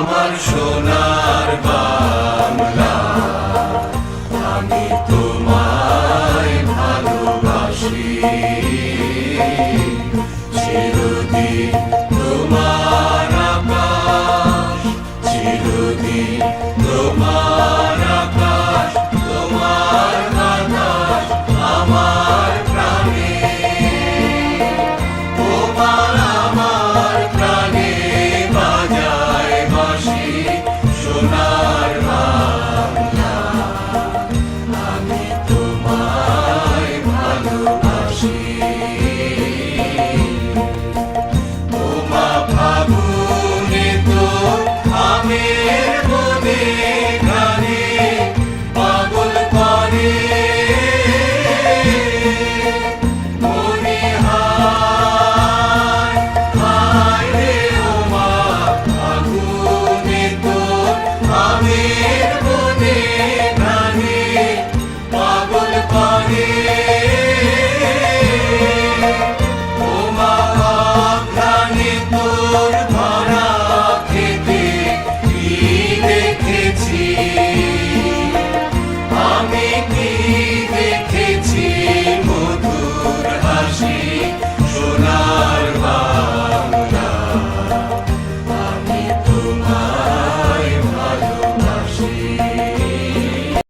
আমার সোনার বাংলা আমি তোমায় ভালোবাসি। চিরদিন তোমার চিরদিন তোমার